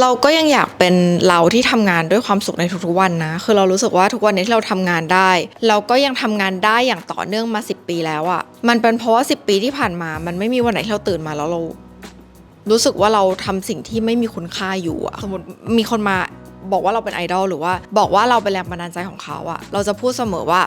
เราก็ยังอยากเป็นเราที่ทำงานด้วยความสุขในทุกๆวันนะ คือเรารู้สึกว่าทุกวันนี้ที่เราทำงานได้ เราก็ยังทำงานได้อย่างต่อเนื่องมา 10 ปีแล้วอะ่ะ มันเป็นเพราะว่า 10 ปีที่ผ่านมา มันไม่มีวันไหนที่เราตื่นมาแล้วเรา รู้สึกว่าเราทำสิ่งที่ไม่มีคุณค่าอยู่อะสมมติมีคนมาบอกว่าเราเป็นไอดอลหรือว่า บอกว่าเราเป็นแรงบันดาลใจของเขาอะเราจะพูดเสมอว่า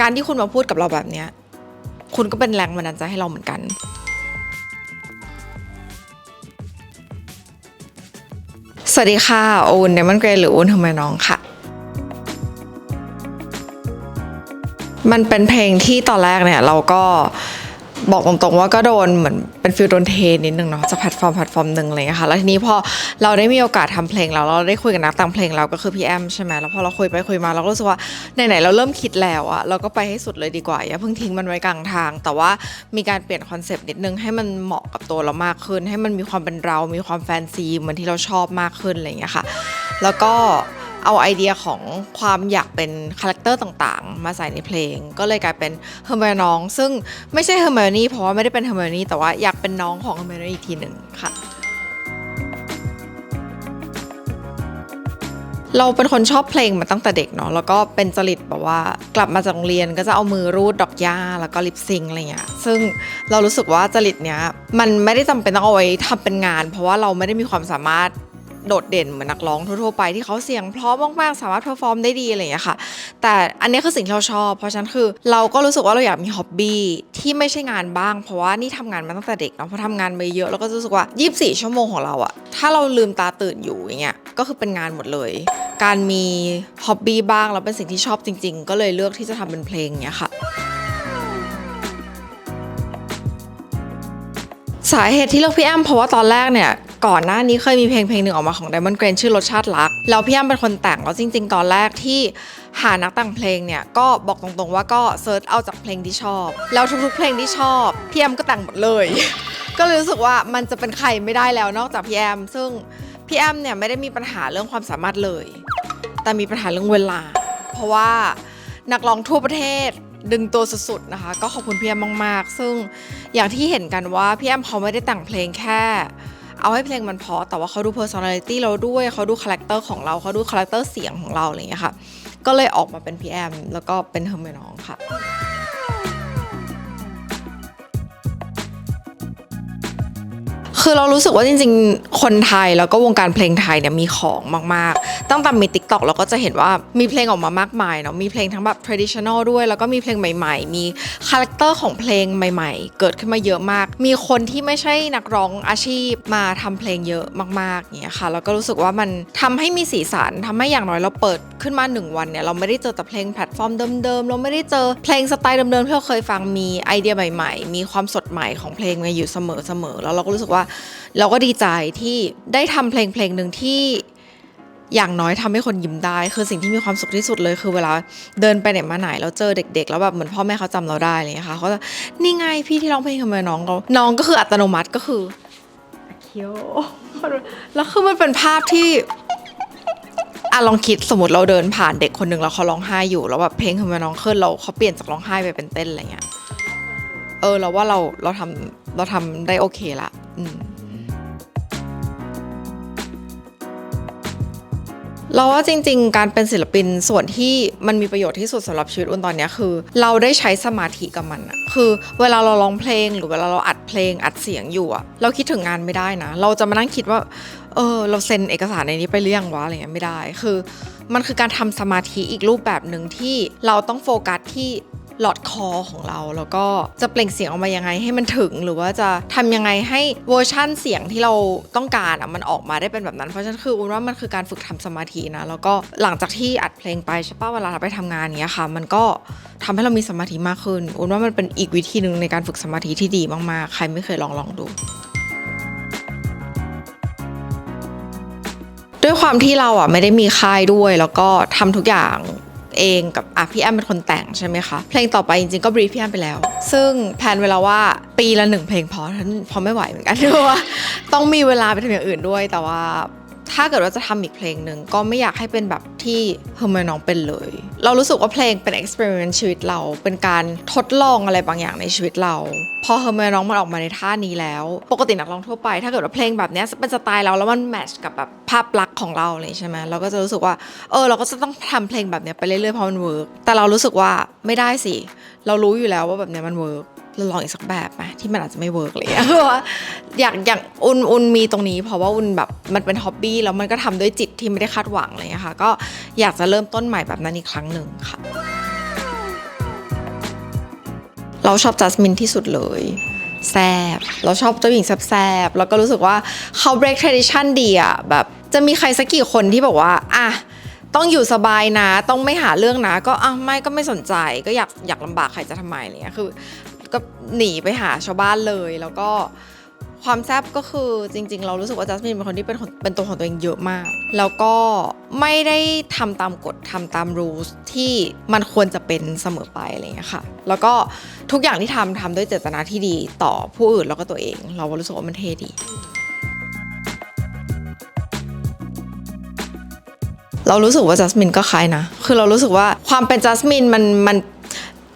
การที่คุณมาพูดกับเราแบบเนี้ยคุณก็เป็นแรงบันดาลใจให้เราเหมือนกัน วัสดีค่ะ โอนเดมอนเกรหรือโอนทำไมน้องค่ะ มันเป็นเพลงที่ตอนแรกเนี่ยเราก็ บอกตรงๆว่าก็โดนเหมือนเป็นฟิลโดนเทนิดนึงเนาะจากแพลตฟอร์มแพลตฟอร์มหนึ่งอะไรอย่างเลยค่ะแล้วทีนี้พอเราได้มีโอกาสทำเพลงแล้วเราได้คุยกับนักแต่งเพลงเราก็คือพี่แอมใช่ไหมแล้วพอเราคุยไปคุยมาเราก็รู้สึกว่าไหนๆเราเริ่มคิดแล้วอะเราก็ไปให้สุดเลยดีกว่าอย่าเพิ่งทิ้งมันไว้กลางทาง แต่ว่ามีการเปลี่ยนคอนเซปต์นิดนึงให้มันเหมาะกับตัวเรามากขึ้น ให้มันมีความเป็นเรา มีความแฟนซีเหมือนที่เราชอบมากขึ้นอะไรอย่างเงี้ยค่ะ แล้วก็ เอาไอเดียของความอยากเป็นคาแรคเตอร์ต่างๆ มาใส่ในเพลง ก็เลยกลายเป็นเฮอร์ i ม n น้อง ซึ่งไม่ใช่เฮอร์ i ม n นี่เพราะว่าไม่ได้เป็นเฮอร์ i ม n นี่แต่ว่าอยากเป็นน้องของเฮอร์ i ม n นี่อีกทีหนึ่งค่ะเราเป็นคนชอบเพลงมาตั้งแต่เด็กเนาะแล้วก็เป็นจริตแบบว่ากลับมาจากโรงเรียนก็จะเอามือรูดดอกหญ้าแล้วก็ลิปซิงอะไรเงี้ยซึ่งเรารู้สึกว่าจริตเนี้ยมันไม่ได้จำเป็นต้องเอาไว้ทำเป็นงาน เพราะว่าเราไม่ได้มีความสามารถ โดดเด่นเหมือนนักร้องทั่วๆไปที่เขาเสียงเพราะมากๆ สามารถเพอร์ฟอร์มได้ดีอะไรอย่างเงี้ยค่ะ แต่อันนี้คือสิ่งที่เราชอบ เพราะฉะนั้นคือเราก็รู้สึกว่าเราอยากมีฮ็อบบี้ที่ไม่ใช่งานบ้าง เพราะว่านี่ทำงานมาตั้งแต่เด็กเนาะพอทำงานมาเยอะเราก็รู้สึกว่า 24 ชั่วโมงของเราอะถ้าเราลืมตาตื่นอยู่อย่างเงี้ยก็คือเป็นงานหมดเลย การมีฮ็อบบี้บ้างแล้วเป็นสิ่งที่ชอบจริง ๆ ก็เลยเลือกที่จะทำเป็นเพลงเนี้ยค่ะสาเหตุที่เลือกพี่แอมเพราะว่าตอนแรกเนี่ย ก่อนหน้านี้เคยมีเพลงเพลงหนึ่งออกมาของ Diamond Grain ชื่อรสชาติรัก แล้วพี่แอมเป็นคนแต่งแล้วจริง ๆ ตอนแรกที่หานักแต่งเพลงเนี่ยก็บอกตรงๆว่าก็เซิร์ชเอาจากเพลงที่ชอบ แล้วทุกๆเพลงที่ชอบพี่แอมก็แต่งหมดเลย ก็เลยรู้สึกว่ามันจะเป็นใครไม่ได้แล้วนอกจากพี่แอมซึ่งพี่แอมเนี่ยไม่ได้มีปัญหาเรื่องความสามารถเลย แต่มีปัญหาเรื่องเวลา เพราะว่านักร้องทั่วประเทศดึงตัวสุดๆนะคะ ก็ขอบคุณพี่แอมมาก ๆ ซึ่งอย่างที่เห็นกันว่าพี่แอมเขาไม่ได้แต่งเพลงแค่ เอาให้เพลงมันเพราะแต่ว่าเขาดู personality เราด้วยเขาดูคาแรคเตอร์ของเราเขาดูคาแรคเตอร์เสียงของเราอะไรอย่างเงี้ยค่ะ ก็เลยออกมาเป็นพี่แอมแล้วก็เป็นเฮอร์เมน้องค่ะ คือเรารู้สึกว่าจริง ๆ คนไทยแล้วก็วงการเพลงไทยเนี่ยมีของมากๆ ตั้งแต่มี t ิ k t o k เราก็จะเห็นว่ามีเพลงออกมามากมายเนาะมีเพลงทั้งแบบ traditional ด้วย แล้วก็มีเพลงใหม่ ๆ มีคาแรคเตอร์ของเพลงใหม่ ๆ เกิดขึ้นมาเยอะมาก มีคนที่ไม่ใช่นักร้องอาชีพมาทำเพลงเยอะมากๆอย่างเงี้ยค่ะแล้วก็รู้สึกว่ามันทำให้มีสีสันทำให้อย่างน้อยเราเปิดขึ้นมาหนึ่งวันเนี่ยเราไม่ได้เจอแต่เพลงแพลตฟอร์มเดิมๆเราไม่ได้เจอเพลงสไตล์เดิมๆที่เราเคยฟังมีไอเดียใหม่ ๆ มีความสดใหม่ของเพลงมาอยู่เสมอๆแล้วเราก็รู้สึกว่าเราก็ดีใจที่ได้ทำเพลงเพลงหนึ่งที่อย่างน้อยทำให้คนยิ้มได้ คือสิ่งที่มีความสุขที่สุดเลยคือเวลาเดินไปไหนมาไหนแล้วเจอเด็ก ๆ แล้วแบบเหมือนพ่อแม่เขาจำเราได้อะไรอย่างเงี้ยค่ะเขาจะนี่ไงพี่ที่ร้องเพลงทำไมน้องเขาน้องก็คืออัตโนมัติก็คือเคียวแล้วคือมันเป็นภาพที่อะลองคิดสมมติเราเดินผ่านเด็กคนหนึ่งแล้วเขาร้องไห้อยู่แล้วแบบเพลงทำไมน้องขึ้นเราเขาเปลี่ยนจากร้องไห้ไปเป็นเต้นอะไรเงี้ยเออเราว่าเราเราทำเราทำได้โอเคละ เราว่าจริง ๆ การเป็นศิลปินส่วนที่มันมีประโยชน์ที่สุดสำหรับชีวิตอุ่นตอนนี้คือ เราได้ใช้สมาธิกับมันอะคือเวลาเราร้องเพลงหรือเวลาเราอัดเพลงอัดเสียงอยู่อะเราคิดถึงงานไม่ได้นะ เราจะมานั่งคิดว่า เออ เราเซ็นเอกสารในนี้ไปเรื่อยังวะอะไรเงี้ยไม่ได้ คือ มันคือการทำสมาธิอีกรูปแบบหนึ่งที่เราต้องโฟกัสที่ หลอดคอของเรา แล้วก็จะเปล่งเสียงออกมายังไงให้มันถึง หรือว่าจะทำยังไงให้เวอร์ชั่นเสียงที่เราต้องการอะมันออกมาได้เป็นแบบนั้นเพราะฉะนั้นคืออุ่นว่ามันคือการฝึกทำสมาธินะแล้วก็หลังจากที่อัดเพลงไปใช่ป่ะเวลาเราไปทำงานเนี้ยค่ะ มันก็ทำให้เรามีสมาธิมากขึ้นอุ่นว่ามันเป็นอีกวิธีหนึ่งในการฝึกสมาธิที่ดีมากๆ ใครไม่เคยลองลองดูด้วยความที่เราอะไม่ได้มีค่ายด้วย แล้วก็ทำทุกอย่าง เองกับอะพี่แอมเป็นคนแต่งใช่ไหมคะ เพลงต่อไปจริงๆก็บรีฟพี่แอมไปแล้ว ซึ่งแพลนเวลาว่าปีละหนึ่งเพลงพอท่านพอไม่ไหวเหมือนกันเพราะว่าต้องมีเวลาไปทำอย่างอื่นด้วยแต่ว่า ถ้าเกิดว่าจะทำอีกเพลงหนึ่งก็ไม่อยากให้เป็นแบบที่เฮอร์เมนองเป็นเลย เรารู้สึกว่าเพลงเป็น experiment ชีวิตเรา เป็นการทดลองอะไรบางอย่างในชีวิตเรา พอเฮอร์เมนองมันออกมาในท่านี้แล้ว ปกตินักร้องทั่วไป ถ้าเกิดว่าเพลงแบบนี้เป็นสไตล์เราแล้วมันแมทช์กับแบบภาพลักษณ์ของเราเลยใช่ไหมเราก็จะรู้สึกว่าเออเราก็จะต้องทำเพลงแบบนี้ไปเรื่อยๆเพราะมันเวิร์กแต่เรารู้สึกว่าไม่ได้สิเรารู้อยู่แล้วว่าแบบนี้มันเวิร์ก เราลองอีกสักแบบไหมที่มันอาจจะไม่เวิร์กเลยเพราะว่าอยากอย่างอุนอุนมีตรงนี้ เพราะว่าอุนแบบมันเป็นฮ็อบบี้แล้วมันก็ทำด้วยจิตที่ไม่ได้คาดหวังอะไรอย่างเลยค่ะ ก็อยากจะเริ่มต้นใหม่แบบนั้นอีกครั้งหนึ่งค่ะ เราชอบจัสมินที่สุดเลยแซบเราชอบเจ้าหญิงแซบๆแล้วก็รู้สึกว่าเขา break tradition ดีอะแบบจะมีใครสักกี่คนที่บอกว่าอะต้องอยู่สบายนะ ต้องไม่หาเรื่องนะ ก็อะไม่ก็ไม่สนใจ ก็อยากอยากลำบากใครจะทำไมอะไรเงี้ยคือ ก็หนีไปหาชาวบ้านเลย แล้วก็ความแซบก็คือจริง ๆ เรารู้สึกว่าจัสมินเป็นคนที่เป็นเป็นตัวของตัวเองเยอะมาก แล้วก็ไม่ได้ทำตามกฎทำตามรูสที่มันควรจะเป็นเสมอไปอะไรอย่างเงี้ยค่ะ แล้วก็ทุกอย่างที่ทำทำด้วยเจตนาที่ดีต่อผู้อื่นแล้วก็ตัวเอง เรารู้สึกว่ามันเท่ดีเรารู้สึกว่าจัสมินก็คล้ายนะ คือเรารู้สึกว่าความเป็นจัสมินมันมัน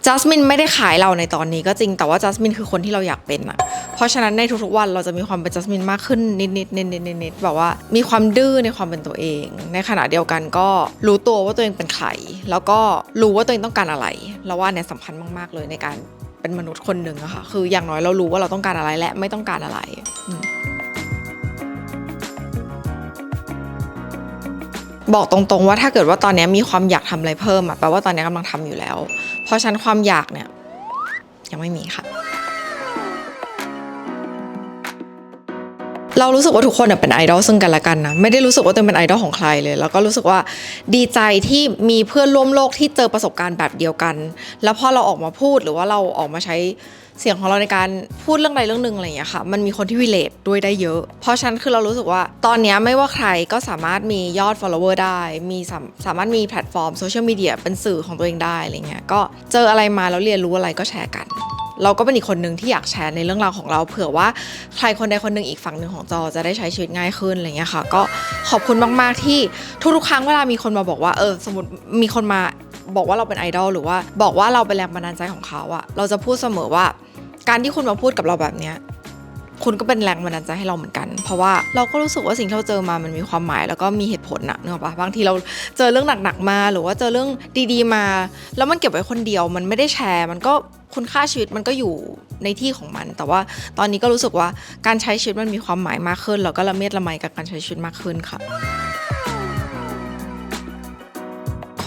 จัสมินไม่ได้ขายเราในตอนนี้ก็จริงแต่ว่าจัสมินคือคนที่เราอยากเป็นอะเพราะฉะนั้นในทุกๆวันเราจะมีความเป็นจัสมินมากขึ้นนิดๆเน้นๆเน้นๆแบบว่า มีความดื้อในความเป็นตัวเอง ในขณะเดียวกันก็รู้ตัวว่าตัวเองเป็นใครแล้วก็รู้ว่าตัวเองต้องการอะไรเราว่าเนี่ยสำคัญมาก ๆ เลยในการเป็นมนุษย์คนหนึ่งอะค่ะคืออย่างน้อยเรารู้ว่าเราต้องการอะไรและไม่ต้องการอะไร บอกตรงๆว่าถ้าเกิดว่าตอนนี้มีความอยากทำอะไรเพิ่มอะแปลว่าตอนนี้กำลังทำอยู่แล้ว เพราะฉันความอยากเนี่ย ยังไม่มีค่ะ เรารู้สึกว่าทุกคนเนี่ยเป็นไอดอลซึ่งกันและกันนะไม่ได้รู้สึกว่าตัวเองเป็นไอดอลของใครเลย แล้วก็รู้สึกว่าดีใจที่มีเพื่อนร่วมโลกที่เจอประสบการณ์แบบเดียวกัน แล้วพอเราออกมาพูดหรือว่าเราออกมาใช้ เสียงของเราในการพูดเรื่องใดเรื่องหนึ่งอะไรอย่างเงี้ยค่ะ มันมีคนที่วิเลตด้วยได้เยอะ เพราะฉะนั้นคือเรารู้สึกว่า ตอนนี้ไม่ว่าใครก็สามารถมียอด follower ได้ มีสาสามารถมีแพลตฟอร์มโซเชียลมีเดียเป็นสื่อของตัวเองได้อะไรเงี้ย ก็เจออะไรมาแล้วเรียนรู้อะไรก็แชร์กัน เราก็เป็นอีกคนหนึ่งที่อยากแชร์ในเรื่องราวของเรา เผื่อว่าใครคนใดคนหนึ่งอีกฝั่งหนึ่งของจอจะได้ใช้ชีวิตง่ายขึ้นอะไรเงี้ยค่ะ ก็ขอบคุณมาก ๆ ที่ทุกๆครั้งเวลามีคนมาบอกว่าเออสมมติมีคนมาบอกว่าเราเป็นไอดอลหรือว่าบอกว่าเราเป็นแรงบันดาลใจของเขาอะเราจะพูดเสมอว่า การที่คุณมาพูดกับเราแบบเนี้ยคุณก็เป็นแรงบันดาลใจให้เราเหมือนกัน เพราะว่าเราก็รู้สึกว่าสิ่งที่เราเจอมามันมีความหมายแล้วก็มีเหตุผลนะเนกอะปะบางทีเราเจอเรื่องหนักๆมา หรือว่าเจอเรื่องดีๆมา แล้วมันเก็บไว้คนเดียวมันไม่ได้แชร์มันก็ คุณค่าชีวิตมันก็อยู่ในที่ของมัน แต่ว่าตอนนี้ก็รู้สึกว่าการใช้ชีวิตมันมีความหมายมากขึ้น แล้วก็ละเมียดละไมกับการใช้ชีวิตมากขึ้นค่ะ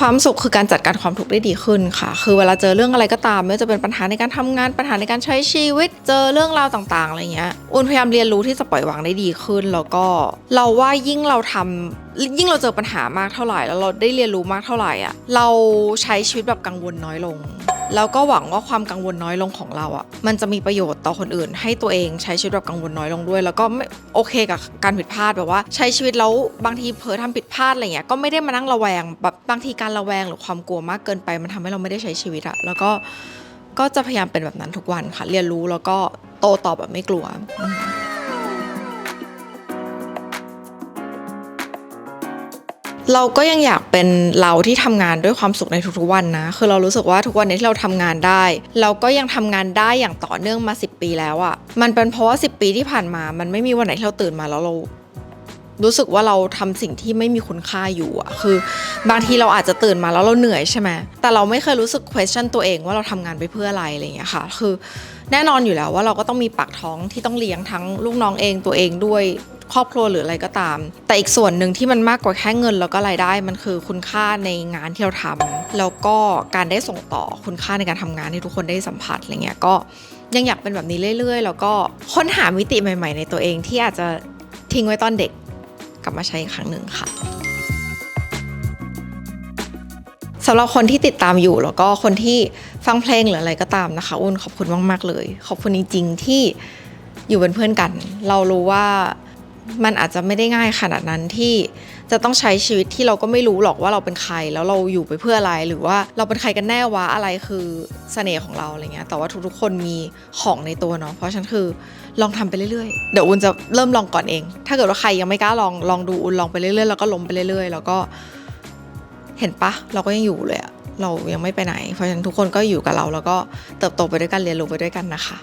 ความสุขคือการจัดการความทุกข์ได้ดีขึ้นค่ะ คือเวลาเจอเรื่องอะไรก็ตาม ไม่ว่าจะเป็นปัญหาในการทำงาน ปัญหาในการใช้ชีวิต เจอเรื่องราวต่างๆอะไรเงี้ย อุ่นพยายามเรียนรู้ที่จะปล่อยวางได้ดีขึ้น แล้วก็เราว่ายิ่งเราทำยิ่งเราเจอปัญหามากเท่าไหร่ แล้วเราได้เรียนรู้มากเท่าไหร่อะ เราใช้ชีวิตแบบกังวลน้อยลง แล้วก็หวังว่าความกังวลน้อยลงของเราอะ มันจะมีประโยชน์ต่อคนอื่น ให้ตัวเองใช้ชีวิตแบบกังวลน้อยลงด้วย แล้วก็ไม่โอเคกับการผิดพลาดแบบว่า ใช้ชีวิตแล้วบางทีเผลอทำผิดพลาดอะไรเงี้ยก็ไม่ได้มานั่งระแวงแบบบางทีการระแวงหรือความกลัวมากเกินไป มันทำให้เราไม่ได้ใช้ชีวิตอะแล้วก็ก็จะพยายามเป็นแบบนั้นทุกวันค่ะ เรียนรู้แล้วก็โตตอบแบบไม่กลัว เราก็ยังอยากเป็นเราที่ทำงานด้วยความสุขในทุกๆวันนะ คือเรารู้สึกว่าทุกวันนี้ที่เราทำงานได้ เราก็ยังทำงานได้อย่างต่อเนื่องมา 10 ปีแล้วอะ่ะ มันเป็นเพราะว่า 10 ปีที่ผ่านมา มันไม่มีวันไหนที่เราตื่นมาแล้วเรา รู้สึกว่าเราทำสิ่งที่ไม่มีคุณค่าอยู่อะคือ บางทีเราอาจจะตื่นมาแล้วเราเหนื่อยใช่ไหมแต่เราไม่เคยรู้สึก question ตัวเองว่าเราทำงานไปเพื่ออะไรอะไรอย่างเงี้ยค่ะ คือแน่นอนอยู่แล้วว่าเราก็ต้องมีปากท้องที่ต้องเลี้ยงทั้งลูกน้องเองตัวเองด้วยครอบครัวหรืออะไรก็ตาม แต่อีกส่วนหนึ่งที่มันมากกว่าแค่เงินแล้วก็รายได้มันคือคุณค่าในงานที่เราทำแล้วก็การได้ส่งต่อคุณค่าในการทำงานให้ทุกคนได้สัมผัสอะไรเงี้ยก็ยังอยากเป็นแบบนี้เรื่อย ๆ แล้วก็ค้นหามิติใหม่ ๆ ในตัวเองที่อาจจะทิ้งไว้ตอนเด็ก กลับมาใช้อีกครั้งหนึ่งค่ะสำหรับคนที่ติดตามอยู่แล้วก็คนที่ฟังเพลงหรืออะไรก็ตามนะคะอุ้นขอบคุณมาก ๆ เลย ขอบคุณจริงๆที่อยู่เป็นเพื่อนกัน เรารู้ว่ามันอาจจะไม่ได้ง่ายขนาดนั้นที่ จะต้องใช้ชีวิตที่เราก็ไม่รู้หรอกว่าเราเป็นใคร แล้วเราอยู่ไปเพื่ออะไรหรือว่าเราเป็นใครกันแน่วะอะไรคือเสน่ห์ของเราอะไรเงี้ยแต่ว่าทุกๆคนมีของในตัวเนาะเพราะฉะนันคือลองทำไปเรื่อยๆ เดี๋ยวอุ่นจะเริ่มลองก่อนเอง ถ้าเกิดว่าใครยังไม่กล้าลองลองดูอุ่นลองไปเรื่อยๆแล้วก็ล้มไปเรื่อยๆ แล้วก็เห็นปะเราก็ยังอยู่เลยอะเรายังไม่ไปไหน เพราะฉะนั้นทุกคนก็อยู่กับเราแล้วก็เติบโตไปด้วยกันเรียนรู้ไปด้วยกันนะคะ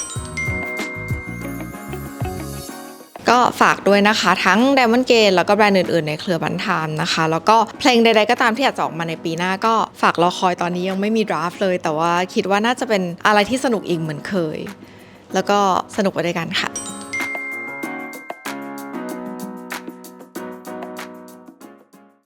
ก็ฝากด้วยนะคะ ทั้ง Diamond g a t แล้วก็แบรนด์อื่นๆในเครือบันทามนะคะ แล้วก็เพลงใดๆก็ตามที่อยากจะออกมาในปีหน้าก็ฝากรอคอยตอนนี้ยังไม่มีดราฟต์เลย แต่ว่าคิดว่าน่าจะเป็นอะไรที่สนุกอีกเหมือนเคย แล้วก็สนุกไปด้วยกันค่ะ